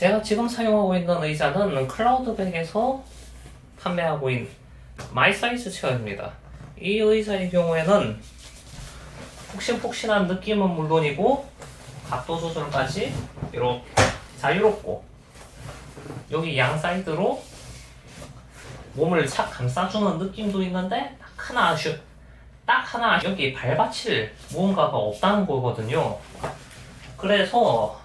제가 지금 사용하고 있는 의자는 클라우드백에서 판매하고 있는 마이 사이즈 체어입니다. 이 의자의 경우에는 폭신폭신한 느낌은 물론이고 각도 조절까지 이렇게 자유롭고 여기 양 사이드로 몸을 착 감싸주는 느낌도 있는데 딱 하나 아쉬 딱 하나 여기 발받칠 무언가가 없다는 거거든요. 그래서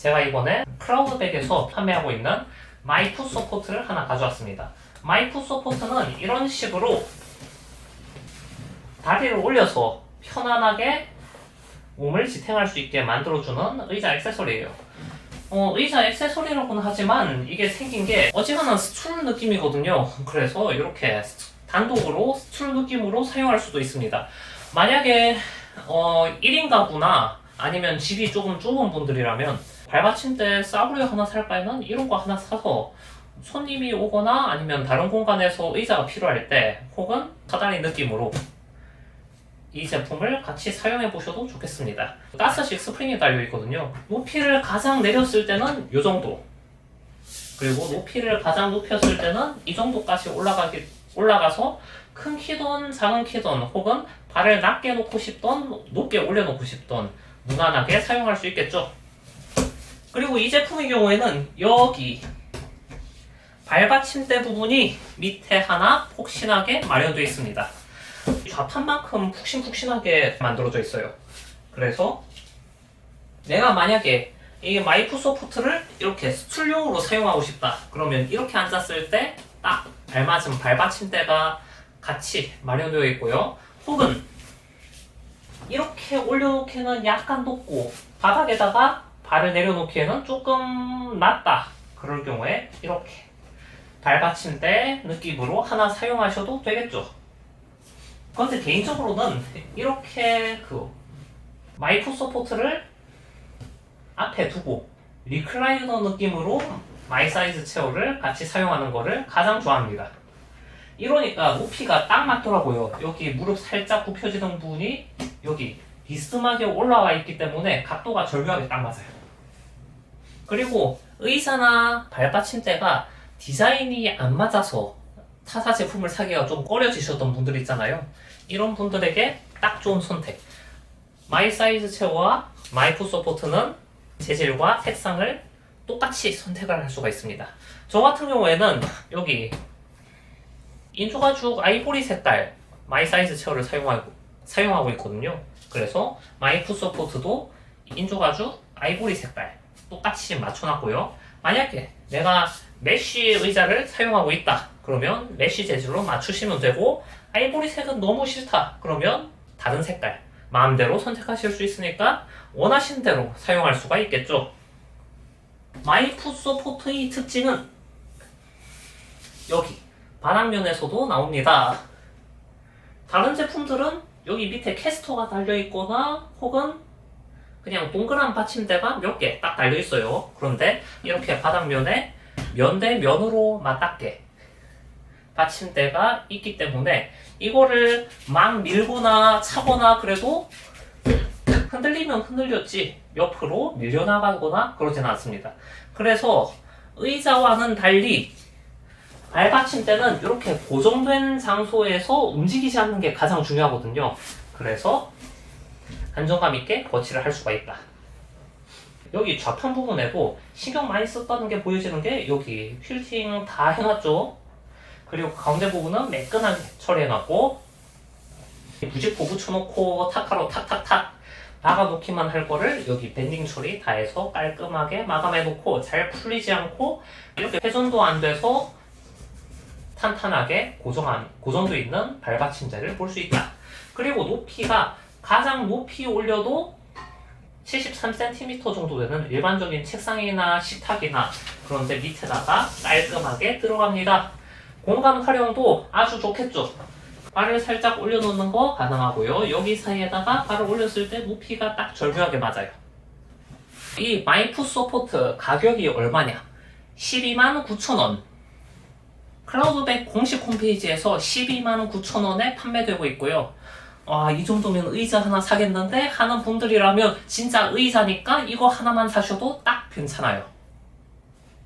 제가 이번에 크라우드백에서 판매하고 있는 마이푸 서포트를 하나 가져왔습니다. 마이푸 서포트는 이런 식으로 다리를 올려서 편안하게 몸을 지탱할 수 있게 만들어주는 의자 액세서리예요. 어, 의자 액세서리라고는 하지만 이게 생긴 게 어지간한 스툴 느낌이거든요. 그래서 이렇게 스- 단독으로 스툴 느낌으로 사용할 수도 있습니다. 만약에 어, 1인 가구나 아니면 집이 조금 좁은 분들이라면 발받침대 싸구려 하나 살 바에는 이런 거 하나 사서 손님이 오거나 아니면 다른 공간에서 의자가 필요할 때 혹은 사다리 느낌으로 이 제품을 같이 사용해 보셔도 좋겠습니다. 가스식 스프링이 달려 있거든요. 높이를 가장 내렸을 때는 이 정도. 그리고 높이를 가장 높였을 때는 이 정도까지 올라가기 올라가서 큰 키든 작은 키든 혹은 발을 낮게 놓고 싶던 높게 올려놓고 싶던 무난하게 사용할 수 있겠죠. 그리고 이 제품의 경우에는 여기 발받침대 부분이 밑에 하나 폭신하게 마련되어 있습니다. 좌판만큼 푹신푹신하게 만들어져 있어요. 그래서 내가 만약에 이 마이프 소프트를 이렇게 스툴용으로 사용하고 싶다. 그러면 이렇게 앉았을 때딱 알맞은 발받침대가 같이 마련되어 있고요. 혹은 이렇게 올려놓기에는 약간 높고 바닥에다가 발을 내려놓기에는 조금 낮다. 그럴 경우에 이렇게 발받침대 느낌으로 하나 사용하셔도 되겠죠. 그런데 개인적으로는 이렇게 그 마이크 서포트를 앞에 두고 리클라이너 느낌으로 마이 사이즈 체어를 같이 사용하는 거를 가장 좋아합니다. 이러니까 높이가 딱 맞더라고요. 여기 무릎 살짝 굽혀지는 부분이 여기 비스듬하게 올라와 있기 때문에 각도가 절묘하게 딱 맞아요. 그리고 의자나 발받침대가 디자인이 안 맞아서 타사 제품을 사기가 좀 꺼려지셨던 분들 있잖아요. 이런 분들에게 딱 좋은 선택. 마이 사이즈 체어와 마이프 서포트는 재질과 색상을 똑같이 선택을 할 수가 있습니다. 저 같은 경우에는 여기 인조가죽 아이보리 색깔 마이 사이즈 체어를 사용하고, 사용하고 있거든요. 그래서 마이프 서포트도 인조가죽 아이보리 색깔 똑같이 맞춰놨고요. 만약에 내가 메쉬 의자를 사용하고 있다. 그러면 메쉬 재질로 맞추시면 되고 아이보리 색은 너무 싫다. 그러면 다른 색깔 마음대로 선택하실 수 있으니까 원하신 대로 사용할 수가 있겠죠. 마이프 소포트의 특징은 여기 바닥면에서도 나옵니다. 다른 제품들은 여기 밑에 캐스터가 달려 있거나 혹은 그냥 동그란 받침대가 몇 개 딱 달려 있어요. 그런데 이렇게 바닥면에 면 대 면으로 맞닿게 받침대가 있기 때문에 이거를 막 밀거나 차거나 그래도 흔들리면 흔들렸지 옆으로 밀려나가거나 그러진 않습니다. 그래서 의자와는 달리 발받침대는 이렇게 고정된 장소에서 움직이지 않는 게 가장 중요하거든요. 그래서 안정감 있게 거치를 할 수가 있다. 여기 좌편 부분에도 신경 많이 썼다는 게 보여지는 게 여기 퀼팅 다 해놨죠. 그리고 가운데 부분은 매끈하게 처리해놨고 부직포 붙여놓고 타카로 탁탁탁 박아놓기만 할 거를 여기 밴딩 처리 다 해서 깔끔하게 마감해놓고 잘 풀리지 않고 이렇게 회전도 안 돼서 탄탄하게 고정한, 고정돼 있는 발받침대를 볼 수 있다. 그리고 높이가 가장 높이 올려도 73cm 정도 되는 일반적인 책상이나 식탁이나 그런데 밑에다가 깔끔하게 들어갑니다. 공간 활용도 아주 좋겠죠. 발을 살짝 올려놓는 거 가능하고요. 여기 사이에다가 발을 올렸을 때 높이가 딱 절묘하게 맞아요. 이 마이프 서포트 가격이 얼마냐? 12만 9천 원. 클라우드백 공식 홈페이지에서 12만 9천 원에 판매되고 있고요. 아, 이 정도면 의자 하나 사겠는데 하는 분들이라면 진짜 의자니까 이거 하나만 사셔도 딱 괜찮아요.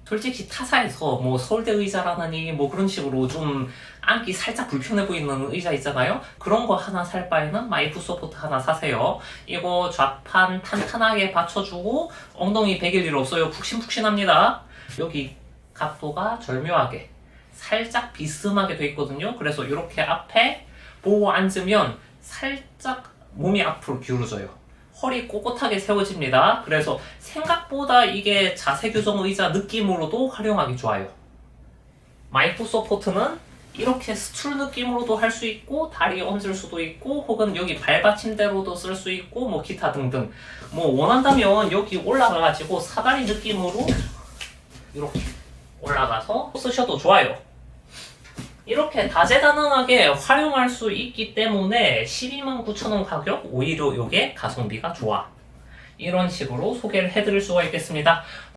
솔직히 타사에서 뭐 서울대 의자라느니 뭐 그런 식으로 좀 앉기 살짝 불편해 보이는 의자 있잖아요. 그런 거 하나 살 바에는 마이프 소포트 하나 사세요. 이거 좌판 탄탄하게 받쳐주고 엉덩이 베길 일 없어요. 푹신푹신합니다. 여기 각도가 절묘하게 살짝 비스듬하게 돼 있거든요. 그래서 이렇게 앞에 보고 앉으면 살짝 몸이 앞으로 기울어져요. 허리 꼿꼿하게 세워집니다. 그래서 생각보다 이게 자세 교정 의자 느낌으로도 활용하기 좋아요. 마이프 서포트는 이렇게 스툴 느낌으로도 할 수 있고 다리 얹을 수도 있고 혹은 여기 발받침대로도 쓸 수 있고 뭐 기타 등등 뭐 원한다면 여기 올라가가지고 사다리 느낌으로 이렇게 올라가서 쓰셔도 좋아요. 이렇게 다재다능하게 활용할 수 있기 때문에 12만 9천원 가격 오히려 이게 가성비가 좋아. 이런 식으로 소개를 해드릴 수가 있겠습니다.